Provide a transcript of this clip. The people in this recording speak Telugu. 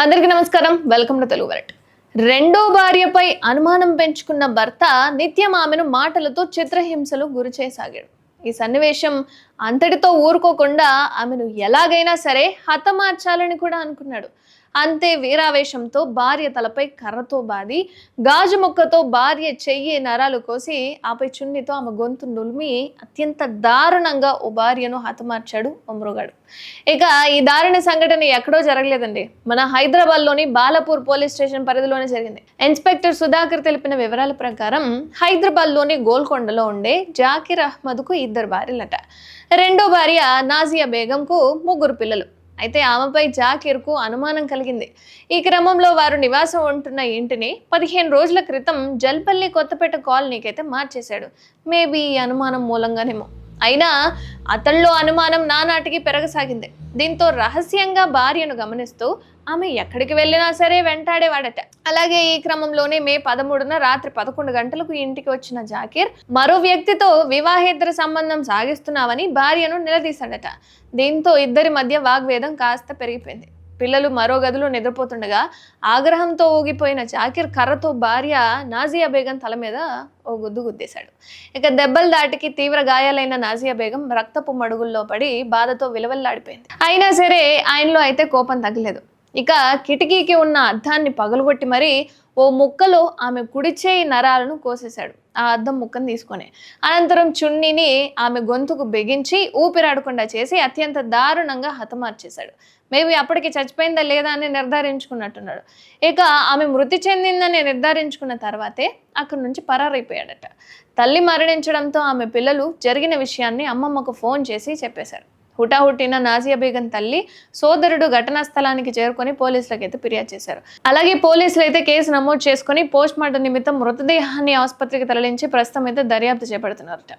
అందరికీ నమస్కారం. Welcome to Telugu world. రెండో భార్యపై అనుమానం పెంచుకున్న భర్త నిత్యం ఆమెను మాటలతో చిత్రహింసలు గురి చేయసాగాడు ఈ సన్నివేశం అంతటితో ఊరుకోకుండా ఆమెను ఎలాగైనా సరే హతమార్చాలని కూడా అనుకున్నాడు. అంతే వీరావేశంతో భార్య తలపై కర్రతో బాది గాజు ముక్కతో భార్య చెయ్యి నరాలు కోసి ఆపై చున్నితో ఆమె గొంతు నులిమి అత్యంత దారుణంగా ఓ భార్యను హతమార్చాడు ఓ ఇక ఈ దారుణ సంఘటన ఎక్కడో జరగలేదండి. మన హైదరాబాద్లోని బాలపూర్ పోలీస్ స్టేషన్ పరిధిలోనే జరిగింది. ఇన్స్పెక్టర్ సుధాకర్ తెలిపిన వివరాల ప్రకారం హైదరాబాద్లోని గోల్కొండలో ఉండే జాకిర్ అహ్మద్కు ఇద్దరు భార్యలట. రెండో భార్య నాజియా బేగంకు ముగ్గురు పిల్లలు. అయితే ఆమెపై జాకిర్కు అనుమానం కలిగింది. ఈ క్రమంలో వారు నివాసం ఉంటున్న ఇంటిని పదిహేను రోజుల క్రితం జల్పల్లి కొత్తపేట కాలనీకైతే మార్చేశాడు. మేబీ ఈ అనుమానం మూలంగానేమో. అయినా అతనిలో అనుమానం నానాటికి పెరగసాగింది. దీంతో రహస్యంగా భార్యను గమనిస్తూ ఆమె ఎక్కడికి వెళ్ళినా సరే వెంటాడేవాడట. అలాగే ఈ క్రమంలోనే మే పదమూడున రాత్రి పదకొండు గంటలకు ఇంటికి వచ్చిన జాకీర్ మరో వ్యక్తితో వివాహేతర సంబంధం సాగిస్తున్నావని భార్యను నిలదీశాడట. దీంతో ఇద్దరి మధ్య వాగ్వేదం కాస్త పెరిగిపోయింది. పిల్లలు మరో గదిలో నిద్రపోతుండగా ఆగ్రహంతో ఊగిపోయిన జాకీర్ కర్రతో భార్య నాజియా బేగం తల మీద ఓ గుద్దు గుద్దేశాడు. ఇక దెబ్బలు దాటికి తీవ్ర గాయాలైన నాజియా బేగం రక్తపు మడుగుల్లో పడి బాధతో విలవల్లాడిపోయింది. అయినా సరే ఆయనలో అయితే కోపం తగ్గలేదు. ఇక కిటికీకి ఉన్న అద్దాన్ని పగలగొట్టి మరీ ఓ ముక్కలో ఆమె కుడిచేయి నరాలను కోసేశాడు. ఆ అద్దం ముక్కను తీసుకొని అనంతరం చున్నీని ఆమె గొంతుకు బిగించి ఊపిరాడకుండా చేసి అత్యంత దారుణంగా హతమార్చేశాడు. మేబీ అప్పటికి చచ్చిపోయిందా లేదా అని నిర్ధారించుకున్నట్టున్నాడు. ఇక ఆమె మృతి చెందిందని నిర్ధారించుకున్న తర్వాతే అక్కడి నుంచి పరారైపోయాడట. తల్లి మరణించడంతో ఆమె పిల్లలు జరిగిన విషయాన్ని అమ్మమ్మకు ఫోన్ చేసి చెప్పేశారు. హుటాహుటిన నాజియా బేగం తల్లి సోదరుడు ఘటనా స్థలానికి చేరుకొని పోలీసులకు అయితే ఫిర్యాదు చేశారు. అలాగే పోలీసులు అయితే కేసు నమోదు చేసుకొని పోస్ట్ మార్టం నిమిత్తం మృతదేహాన్ని ఆసుపత్రికి తరలించి ప్రస్తుతం అయితే దర్యాప్తు చేపడుతున్నారట.